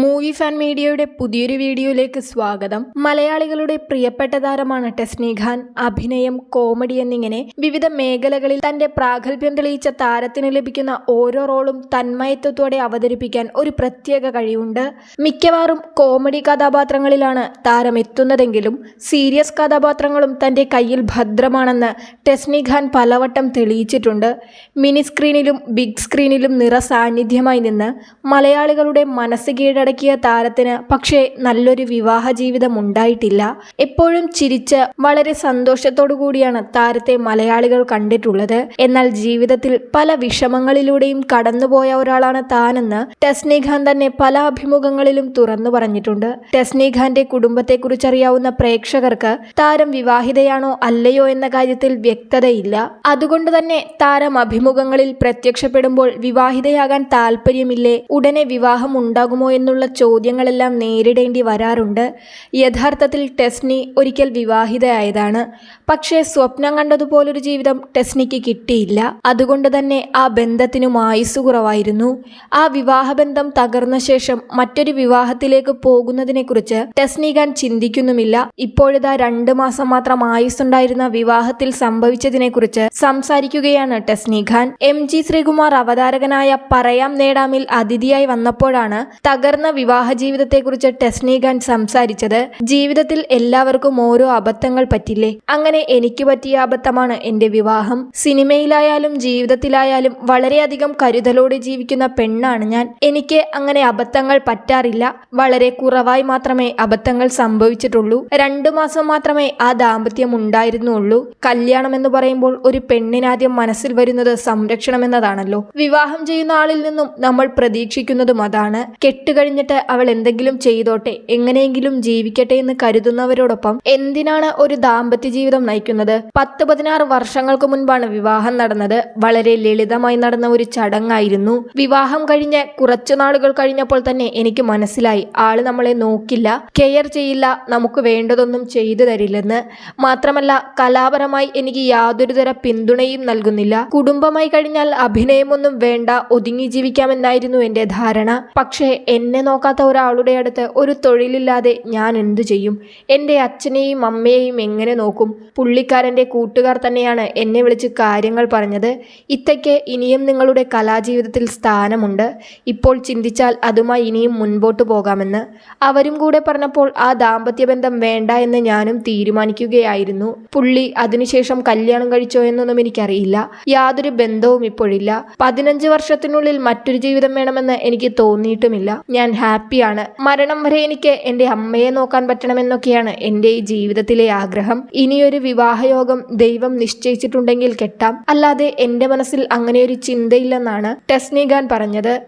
Movie fan മീഡിയയുടെ പുതിയൊരു വീഡിയോയിലേക്ക് സ്വാഗതം. മലയാളികളുടെ പ്രിയപ്പെട്ട താരമാണ് ടെസ്നി ഖാൻ. അഭിനയം കോമഡി എന്നിങ്ങനെ വിവിധ മേഖലകളിൽ തന്റെ പ്രാഗൽഭ്യം തെളിയിച്ച താരത്തിന് ലഭിക്കുന്ന ഓരോ റോളും തന്മയത്വത്തോടെ അവതരിപ്പിക്കാൻ ഒരു പ്രത്യേക കഴിവുണ്ട്. മിക്കവാറും കോമഡി കഥാപാത്രങ്ങളിലാണ് താരം എത്തുന്നതെങ്കിലും സീരിയസ് കഥാപാത്രങ്ങളും തന്റെ കയ്യിൽ ഭദ്രമാണെന്ന് ടെസ്നി ഖാൻ പലവട്ടം തെളിയിച്ചിട്ടുണ്ട്. മിനി സ്ക്രീനിലും ബിഗ് സ്ക്രീനിലും നിറ സാന്നിധ്യമായി നിന്ന് മലയാളികളുടെ മനസ്സ് കീഴടക്കിയ താരത്തിന് പക്ഷേ നല്ലൊരു വിവാഹ ജീവിതം ഉണ്ടായിട്ടില്ല. എപ്പോഴും ചിരിച്ച് വളരെ സന്തോഷത്തോടു കൂടിയാണ് താരത്തെ മലയാളികൾ കണ്ടിട്ടുള്ളത്. എന്നാൽ ജീവിതത്തിൽ പല വിഷമങ്ങളിലൂടെയും കടന്നുപോയ ഒരാളാണ് താനെന്ന് ടെസ്നി ഖാൻ തന്നെ പല അഭിമുഖങ്ങളിലും തുറന്നു പറഞ്ഞിട്ടുണ്ട്. ടെസ്നി ഖാന്റെ കുടുംബത്തെക്കുറിച്ചറിയാവുന്ന പ്രേക്ഷകർക്ക് താരം വിവാഹിതയാണോ അല്ലയോ എന്ന കാര്യത്തിൽ വ്യക്തതയില്ല. അതുകൊണ്ട് തന്നെ താരം അഭിമുഖങ്ങളിൽ പ്രത്യക്ഷപ്പെടുമ്പോൾ വിവാഹിതയാകാൻ താല്പര്യമില്ലേ? ഉടനെ വിവാഹം ഉണ്ടാകുമോ എന്നുള്ള ചോദ്യങ്ങളെല്ലാം നേരിടേണ്ടി വരാറുണ്ട്. യഥാർത്ഥത്തിൽ ടെസ്നി ഒരിക്കൽ വിവാഹിതയായതാണ്. പക്ഷേ സ്വപ്നം കണ്ടതുപോലൊരു ജീവിതം ടെസ്നിക്ക് കിട്ടിയില്ല. അതുകൊണ്ട് തന്നെ ആ ബന്ധത്തിനും ആയുസ് കുറവായിരുന്നു. ആ വിവാഹബന്ധം തകർന്ന ശേഷം മറ്റൊരു വിവാഹത്തിലേക്ക് പോകുന്നതിനെക്കുറിച്ച് ടെസ്നി ഖാൻ ചിന്തിക്കുന്നുമില്ല. ഇപ്പോഴിതാ രണ്ട് മാസം മാത്രം ആയുസ്സുണ്ടായിരുന്ന വിവാഹത്തിൽ സംഭവിച്ചതിനെക്കുറിച്ച് സംസാരിക്കുകയാണ് ടെസ്നി ഖാൻ എം ജി ശ്രീകുമാർ അവതാരകനായ പറയാം നേടാമിൽ അതിഥിയായി വന്നപ്പോഴാണ് തകർന്ന വിവാഹ ജീവിതത്തെക്കുറിച്ച് ടെസ്നി ഖാൻ സംസാരിച്ചത് ജീവിതത്തിൽ എല്ലാവർക്കും ഓരോ അബദ്ധങ്ങൾ പറ്റില്ലേ? അങ്ങനെ എനിക്ക് പറ്റിയ അബദ്ധമാണ് എന്റെ വിവാഹം. സിനിമയിലായാലും ജീവിതത്തിലായാലും വളരെയധികം കരുതലോടെ ജീവിക്കുന്ന പെണ്ണാണ് ഞാൻ. എനിക്ക് അങ്ങനെ അബദ്ധങ്ങൾ പറ്റാറില്ല. വളരെ കുറവായി മാത്രമേ അബദ്ധങ്ങൾ സംഭവിച്ചിട്ടുള്ളൂ. രണ്ടു മാസം മാത്രമേ ആ ദാമ്പത്യം ഉണ്ടായിരുന്നുള്ളൂ. കല്യാണം എന്ന് പറയുമ്പോൾ ഒരു പെണ്ണിനാദ്യം മനസ്സിൽ വരുന്നത് സംരക്ഷണം എന്നതാണല്ലോ. വിവാഹം ചെയ്യുന്ന ആളിൽ നിന്നും നമ്മൾ പ്രതീക്ഷിക്കുന്നതും അതാണ്. കെട്ടുകഴിഞ്ഞിട്ട് അവൾ എന്തെങ്കിലും ചെയ്തോട്ടെ എങ്ങനെയെങ്കിലും ജീവിക്കട്ടെ എന്ന് കരുതുന്നവരോടൊപ്പം എന്തിനാണ് ഒരു ദാമ്പത്യ ജീവിതം നയിക്കുന്നത്? പത്ത് പതിനാറ് വർഷങ്ങൾക്ക് മുൻപാണ് വിവാഹം നടന്നത്. വളരെ ലളിതമായി നടന്ന ഒരു ചടങ്ങായിരുന്നു. വിവാഹം കഴിഞ്ഞ് കുറച്ചു നാളുകൾ കഴിഞ്ഞപ്പോൾ തന്നെ എനിക്ക് മനസ്സിലായി ആൾ നമ്മളെ നോക്കില്ല കെയർ ചെയ്യില്ല നമുക്ക് വേണ്ടതൊന്നും ചെയ്തു തരില്ലെന്ന്. മാത്രമല്ല കലാപരമായി എനിക്ക് യാതൊരു തര പിന്തുണയും നൽകുന്നില്ല. കുടുംബമായി കഴിഞ്ഞാൽ അഭിനയമൊന്നും വേണ്ട ഒതുങ്ങി ജീവിക്കാമെന്നായിരുന്നു എന്റെ ധാരണ. പക്ഷേ എന്നെ നോക്കാത്ത ഒരാളുടെ അടുത്ത് ഒരു തൊഴിലില്ലാതെ ഞാൻ എന്തു ചെയ്യും? എന്റെ അച്ഛനെയും അമ്മയെയും എങ്ങനെ നോക്കും? പുള്ളിക്കാരന്റെ കൂട്ടുകാർ തന്നെയാണ് എന്നെ വിളിച്ച് കാര്യങ്ങൾ പറഞ്ഞത്. ഇത്തയ്ക്ക് ഇനിയും നിങ്ങളുടെ കലാജീവിതത്തിൽ സ്ഥാനമുണ്ട്. ഇപ്പോൾ ചിന്തിച്ചാൽ അതുമായി ഇനിയും മുൻപോട്ട് പോകാമെന്ന്. അവരും കൂടെ പറഞ്ഞപ്പോൾ ആ ദാമ്പത്യബന്ധം വേണ്ട എന്ന് ഞാനും തീരുമാനിക്കുകയായിരുന്നു. പുള്ളി അതിനുശേഷം കല്യാണം കഴിച്ചോ എന്നൊന്നും എനിക്കറിയില്ല. യാതൊരു ബന്ധവും ഇപ്പോഴില്ല. പതിനഞ്ച് വർഷത്തിനുള്ളിൽ മറ്റൊരു ജീവിതം വേണമെന്ന് എനിക്ക് തോന്നിയിട്ടുമില്ല. ഞാൻ ഹാപ്പിയാണ് മരണം വരെ എനിക്ക് എന്റെ അമ്മയെ നോക്കാൻ പറ്റണമെന്നൊക്കെയാണ് എന്റെ ഈ ജീവിതത്തിലെ ആഗ്രഹം. ഇനിയൊരു വിവാഹയോഗം ദൈവം നിശ്ചയിച്ചിട്ടുണ്ടെങ്കിൽ കെട്ടാം. അല്ലാതെ എന്റെ മനസ്സിൽ അങ്ങനെയൊരു ചിന്തയില്ലെന്നാണ് ടെസ്നി ഖാൻ പറഞ്ഞത്.